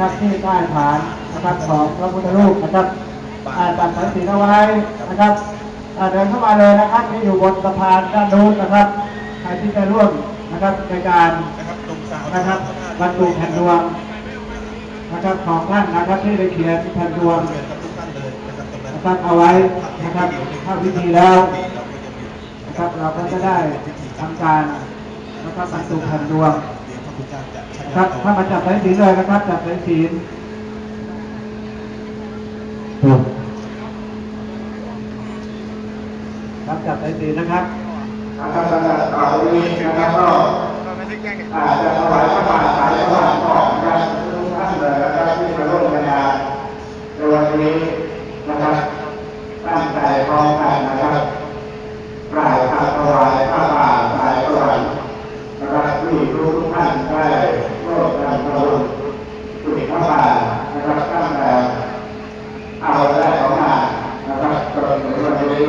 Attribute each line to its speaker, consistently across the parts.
Speaker 1: ครับที่ใต้ฐานนะครับของพระพุทธรูปนะครับอ่าตัดสายสิญจนเอาไว้นะครับอ่าเดินเข้ามาเลยนะครับที่อยู่บนสะพานด้านนู้นนะครับใครที่จะร่วมนะครับในการ
Speaker 2: นะครับ
Speaker 1: บรรจุแผ่นดวงนะครับของท่านนะครับที่ได้เขียนแผ่นดวง
Speaker 2: นะครับ
Speaker 1: เอาไว้นะครับเข้าพิธีแล้วนะครับเราก็จะได้ทำการนะครับบรรจุแผ่นดวง
Speaker 2: เดี๋ยวพระพุทธเจ้าจะใช้
Speaker 1: นะครับถ้ามาจับสายศีลเลยนะครับ จับสายศีลครับจับสายศีลนะครับครับสำหรับต่อไปนี้นะครับก็อาจจะถวายพระบาทสายพระบาทของนะครับทุกท่านเลยนะครับที่มาร่วมงานในวันนี้นะครับตั้งใจพร้อมกันนะครับกราบคำถวายพระบาทสายพระบาท นะครับที่ทุกท่านได้ร่วมกันทำบุญสุดพระบานะครับตั้งแต่เอาได้ของงานนะครับจนถึงวันนี้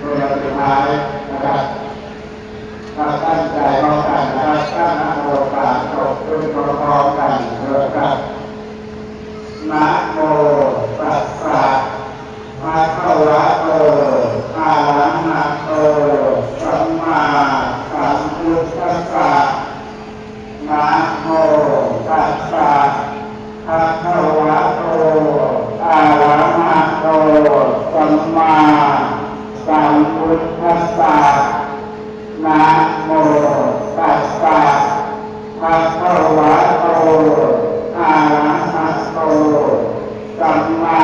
Speaker 1: เป็นวันสุดท้ายนะครับถ้าตั้งใจร้อมกันนะครับตั้งนักโมตามจบด้วยพร้อมกันเลยครับนะโมตัสสะภะคะวะโตอะระหะโตสัมมาสัมพุทธัสสะ นะโมตัสสะภะคะวะโตอะระหะโตสัมมาสัมพุทธัสสะนะโมตัสสะภะคะวะโตอะระหะโตสัมมา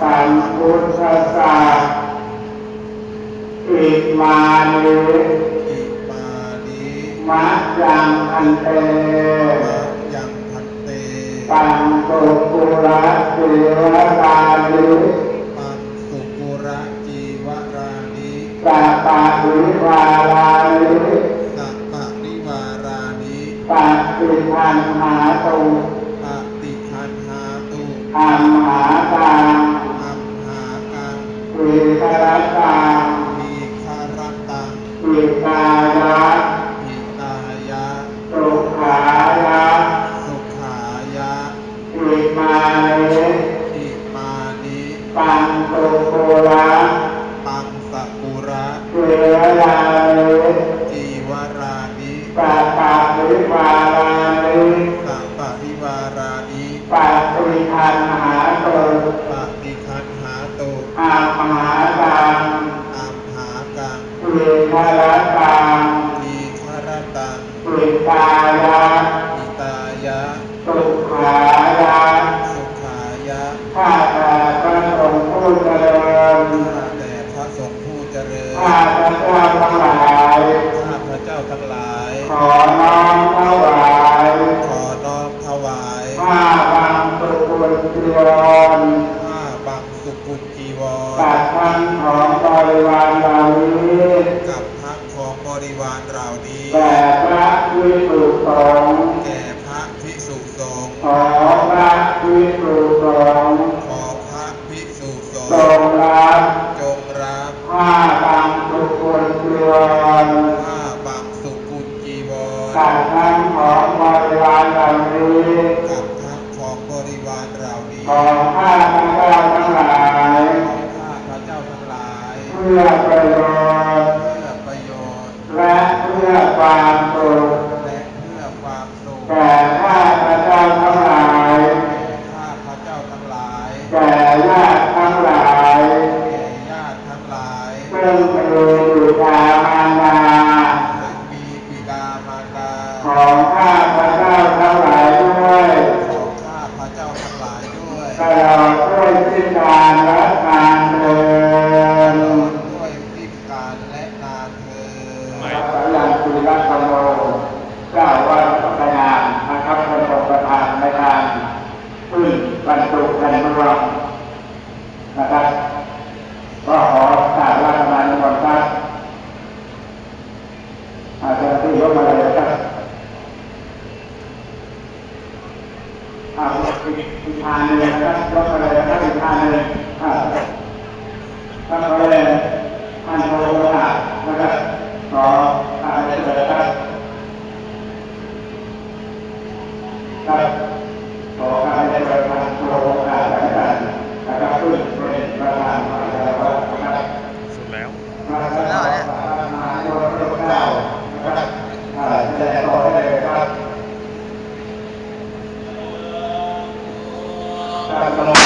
Speaker 1: สัมพุทธัสสะอิมานิ ยังอันเต
Speaker 2: ยังพันเต
Speaker 1: ปังตุกุระเทวรานิ
Speaker 2: ปังสุกุระจีวรานิ
Speaker 1: สัปปะวิวารานิ
Speaker 2: สัพปะริวารานิ
Speaker 1: ปัจจิทันหาตุ
Speaker 2: ปฏิคันหาตุ
Speaker 1: อัมหาตัง
Speaker 2: อัมหากัง
Speaker 1: วิคารตัง
Speaker 2: มีคารตัง
Speaker 1: วิกา ง
Speaker 2: สกุระ
Speaker 1: เทวรานิ
Speaker 2: จีวรานิ
Speaker 1: สัปปะวิวารานิ
Speaker 2: สัพปะริวารานิ
Speaker 1: ปัจจิทันหาตุ
Speaker 2: ปฏิคันหาตุ
Speaker 1: อัมหาาพระเจ้าทั้งหลาย
Speaker 2: ข้าพระเจ้าทั้งหลาย
Speaker 1: ขอน้อมถวาย
Speaker 2: ขอน้อมถวาย
Speaker 1: ผ้าบางสุกุลจีวร
Speaker 2: ผ้าบังสุกุลจีวร
Speaker 1: ปัดท่านของบริวารเหล่านี้
Speaker 2: กับพักของบริวารเหล่านี้
Speaker 1: แด่พระวิสุสงฆ์
Speaker 2: แก่พระภิกษุสงฆ์
Speaker 1: ขอพระวิสุสงฆ์
Speaker 2: ขอพระภิกษุสง
Speaker 1: ทร
Speaker 2: ฆ์
Speaker 1: งรับ แก่ญาติทั้งหลาย
Speaker 2: แก่ญาติทั้งหลาย
Speaker 1: ซึ่งเป็นบิดามารดา
Speaker 2: ซึ่งมีบิดามารดา
Speaker 1: ของข้าพระเจ้าทั้งหลายด้วย
Speaker 2: ของข้าพระเจ้าทั้งหลายด้วย
Speaker 1: ตลอดด้วยสิ้นการและการ ขึ้นบรรจุแผ่นรวมนะครับก็ขอกราบราชการนิมนต์ครับอาจารย์ที่ยกมาเลยครับอาอีกทานึ่งนะครับยกมาเลยนะครับอีกทางหนึ่งอ่าท่านก็เลยท่านโทรมานะครับขออาจารย์เลยครับ Tá, tá para, para